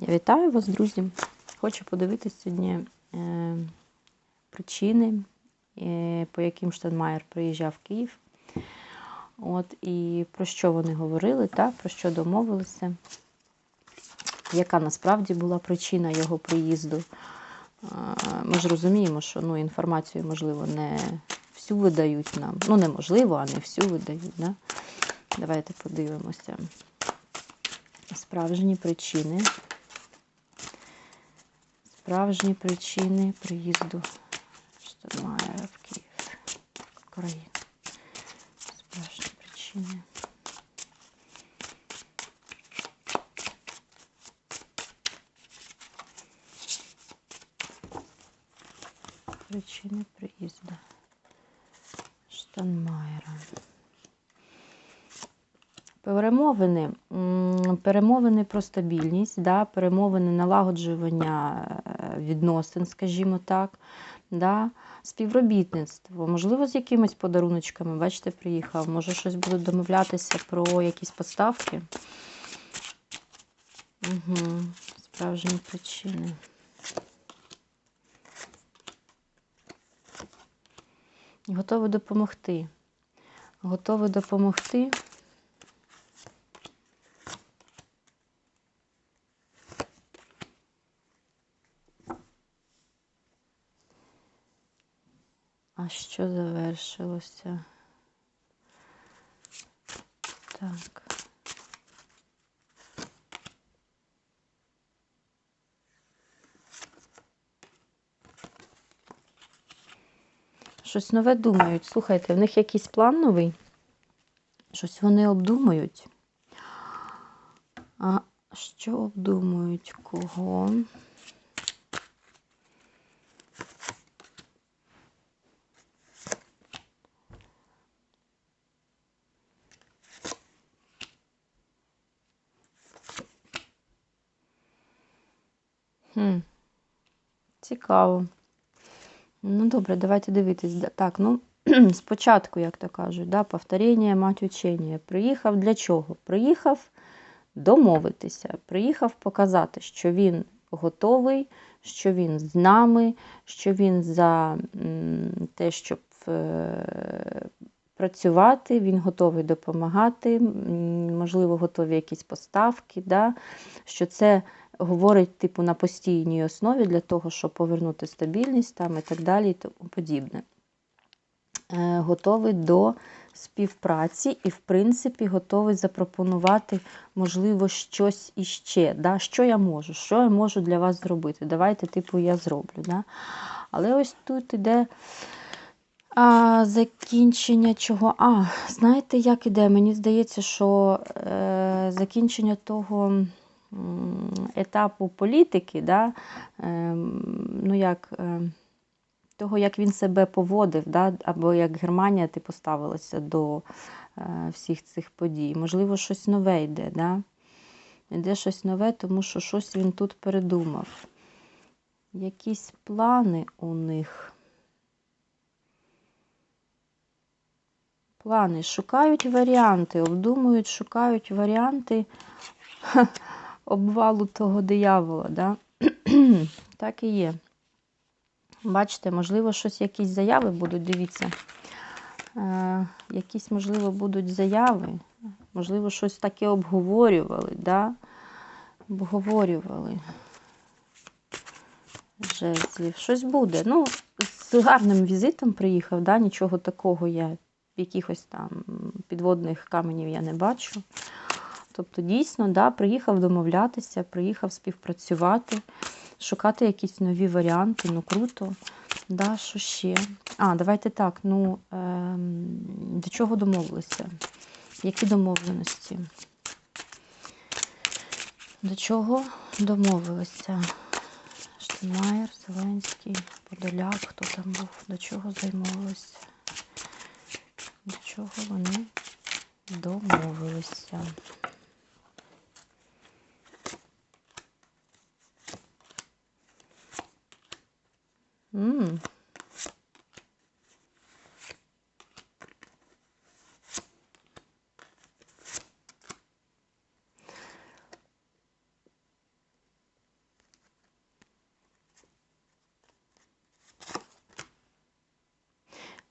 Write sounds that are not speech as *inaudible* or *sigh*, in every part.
Я вітаю вас, друзі. Хочу подивитися сьогодні е, причини, е, по яким Штанмаєр приїжджав в Київ. От, І про що вони говорили, так, про що домовилися, яка насправді була причина його приїзду. Е, Ми ж розуміємо, що ну, інформацію, можливо, не всю видають нам. Ну, неможливо, а не всю видають. Да? Давайте подивимося. Справжні причини. Справжні причини приїзду Штадмаєра в Київ, в Україну. Справжні причини. Причини приїзду Штанмаєра. Перемовини, перемовини про стабільність, да, перемовини налагоджування е, відносин, скажімо так, да, співробітництво, можливо, з якимись подаруночками, бачите, приїхав, може щось будуть домовлятися про якісь поставки. Угу. Справжні причини. Готовий допомогти. Готовий допомогти. Що завершилося? Так. Щось нове думають. Слухайте, в них якийсь план новий. Щось вони обдумують. А що обдумують? Кого? Хм. Цікаво. Ну, добре, давайте дивитись. Так, ну, *clears throat* спочатку, як то кажуть, да, повторення, мать учення. Приїхав для чого? Приїхав домовитися, приїхав показати, що він готовий, що він з нами, що він за те, щоб е, працювати, він готовий допомагати, можливо, готові якісь поставки, да, що це говорить типу на постійній основі для того, щоб повернути стабільність там і так далі і тому подібне. Е, Готовий до співпраці і, в принципі, готовий запропонувати, можливо, щось іще. Да? Що я можу? Що я можу для вас зробити? Давайте, типу, я зроблю. Да? Але ось тут іде а, закінчення чого. А, знаєте, як іде? Мені здається, що е, закінчення того етапу політики, да, е, ну як, е, того, як він себе поводив, да, або як Германія типу, ставилася до е, всіх цих подій. Можливо, щось нове йде. Да? Йде щось нове, тому що щось він тут передумав. Якісь плани у них. Плани шукають варіанти, обдумують, шукають варіанти обвалу того диявола. Да? *clears throat* так і є. Бачите, можливо, щось, якісь заяви будуть, дивіться. Е, якісь, можливо, будуть заяви. Можливо, щось таке обговорювали, да? Обговорювали. Жезлів. Щось буде. Ну, з гарним візитом приїхав, да? нічого такого я, якихось там підводних каменів я не бачу. Тобто, дійсно, да, приїхав домовлятися, приїхав співпрацювати, шукати якісь нові варіанти, ну круто. Да, що ще? А, давайте так. Ну, ем, до чого домовилися? Які домовленості? До чого домовилися? Штайнмаєр, Зеленський, Подоляк, хто там був, до чого займалися? До чого вони домовилися?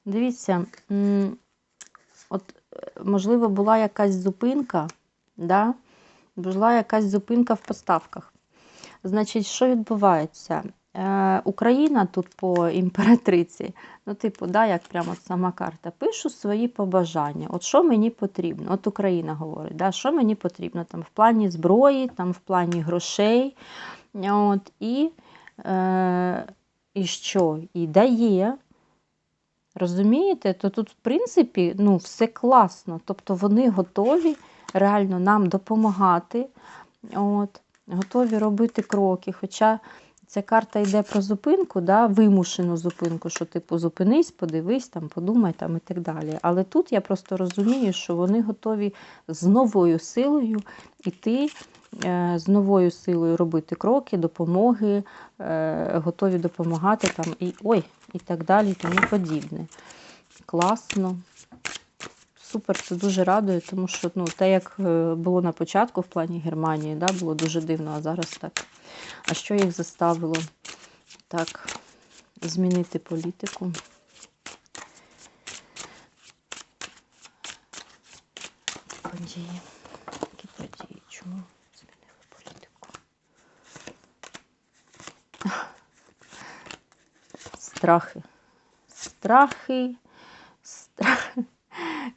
Дивіться, от, е, можливо, була якась зупинка, да? була якась зупинка в поставках. Значить, що відбувається? Е, Україна тут по імператриці, ну, типу, да, як прямо сама карта, пишу свої побажання. От що мені потрібно? От Україна говорить, да, що мені потрібно там в плані зброї, там в плані грошей. От, І, е, і що? І дає. Розумієте? То тут, в принципі, ну, все класно. Тобто вони готові реально нам допомагати, от, готові робити кроки. Хоча ця карта йде про зупинку, да, вимушену зупинку, що типу зупинись, подивись, там, подумай там, і так далі. Але тут я просто розумію, що вони готові з новою силою йти. е, З новою силою робити кроки, допомоги, е, готові допомагати там і ой, і так далі, і тому подібне. Класно. Супер, це дуже радує, тому що ну, те, як е, було на початку в плані Германії, да, було дуже дивно, а зараз так. А що їх заставило так змінити політику? Події. Які події? Чому змінили політику? Страхи. Страхи. Страхи.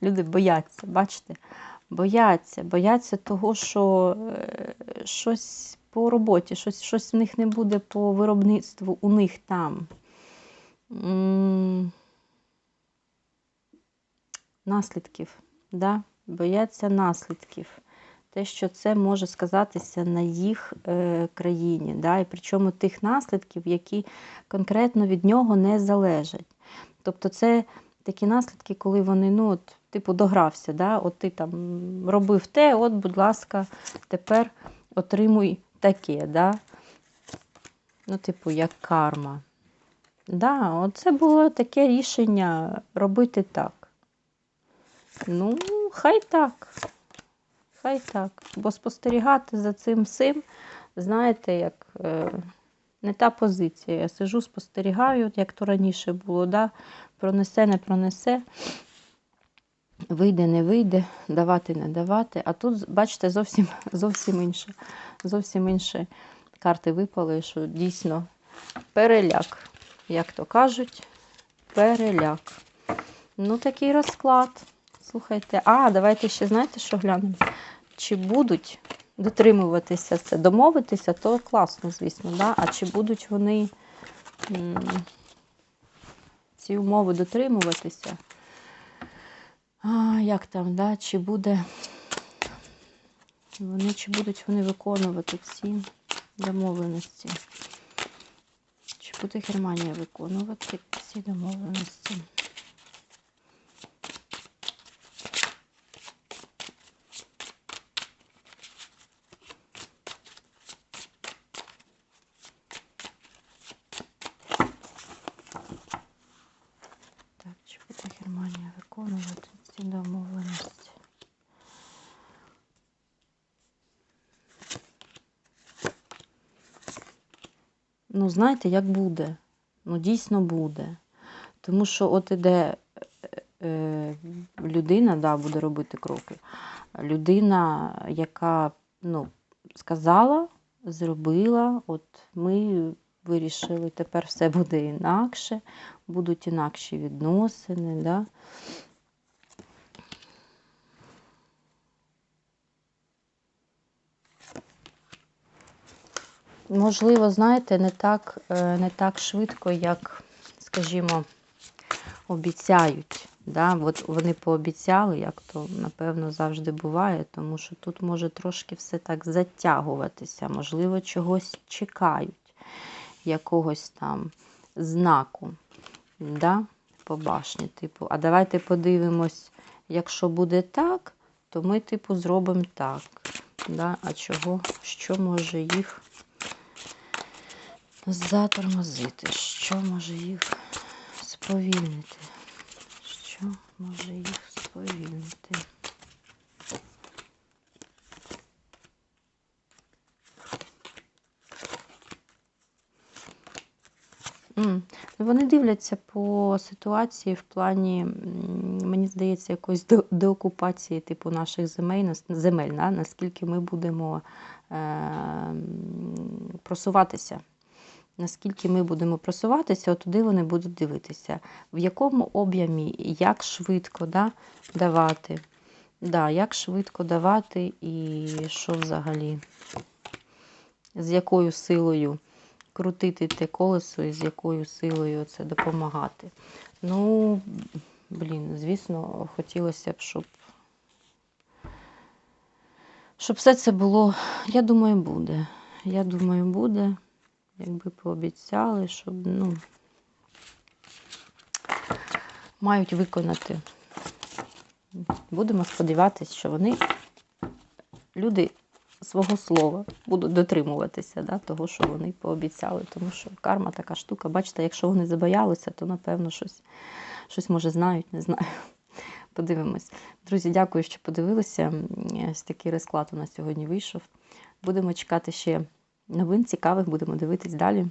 Люди бояться, бачите? Бояться, бояться того, що е, щось по роботі, щось, щось в них не буде по виробництву у них там. Наслідків, да? бояться наслідків. Те, що це може сказатися на їх е, країні, да? і причому тих наслідків, які конкретно від нього не залежать. Тобто, це такі наслідки, коли вони, ну, от, типу, догрався, да? от ти там робив те, от, будь ласка, тепер отримуй таке, да? ну, типу, як карма. Да, це було таке рішення робити так. Ну, хай так. Хай так. Бо спостерігати за цим всім, знаєте, як е, не та позиція. Я сижу, спостерігаю, як то раніше було, да? пронесе, не пронесе, вийде, не вийде, давати, не давати. А тут, бачите, зовсім зовсім інше. Зовсім інші карти випали, що дійсно переляк, як то кажуть, переляк. Ну, такий розклад. Слухайте, а, давайте ще знаєте, що глянемо? Чи будуть дотримуватися це, домовитися, то класно, звісно, да? а чи будуть вони ці умови дотримуватися? А, як там, да? чи буде вони, чи будуть вони виконувати ці домовленості? Чи буде Германія виконувати ці домовленості? Так, чи буде Германія виконувати ці домовленості? Ну, знаєте, як буде? Ну, дійсно буде. Тому що от іде е, е, людина, да, буде робити кроки. Людина, яка ну, сказала, зробила, от ми вирішили, тепер все буде інакше, будуть інакші відносини. Да? Можливо, знаєте, не так, е, не так швидко, як, скажімо, обіцяють. Да? От вони пообіцяли, як то, напевно, завжди буває, тому що тут може трошки все так затягуватися, можливо, чогось чекають, якогось там знаку да? по башні. Типу, а давайте подивимось, якщо буде так, то ми, типу, зробимо так. Да? А чого, що може їх затормозити? Що може їх сповільнити? Що може їх сповільнити? Ну, Вони дивляться по ситуації в плані, мені здається, якоїсь деокупації типу наших земель, наскільки ми будемо е, просуватися. Наскільки ми будемо просуватися, туди вони будуть дивитися, в якому об'ємі, як швидко да, давати. Да, як швидко давати і що взагалі, з якою силою крутити те колесо і з якою силою це допомагати. Ну, блін, звісно, хотілося б, щоб, щоб все це було, я думаю, буде. Я думаю, буде. Якби пообіцяли, щоб, ну, мають виконати. Будемо сподіватися, що вони, люди свого слова, будуть дотримуватися да, того, що вони пообіцяли. Тому що карма така штука. Бачите, якщо вони забоялися, то напевно щось, щось може знають, не знаю. *laughs* Подивимось. Друзі, дякую, що подивилися. Ось такий розклад у нас сьогодні вийшов. Будемо чекати ще новин цікавих, будемо дивитись далі,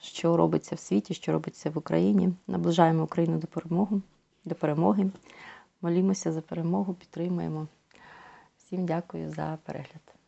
що робиться в світі, що робиться в Україні. Наближаємо Україну до перемоги, до перемоги. Молімося за перемогу, підтримуємо. Всім дякую за перегляд.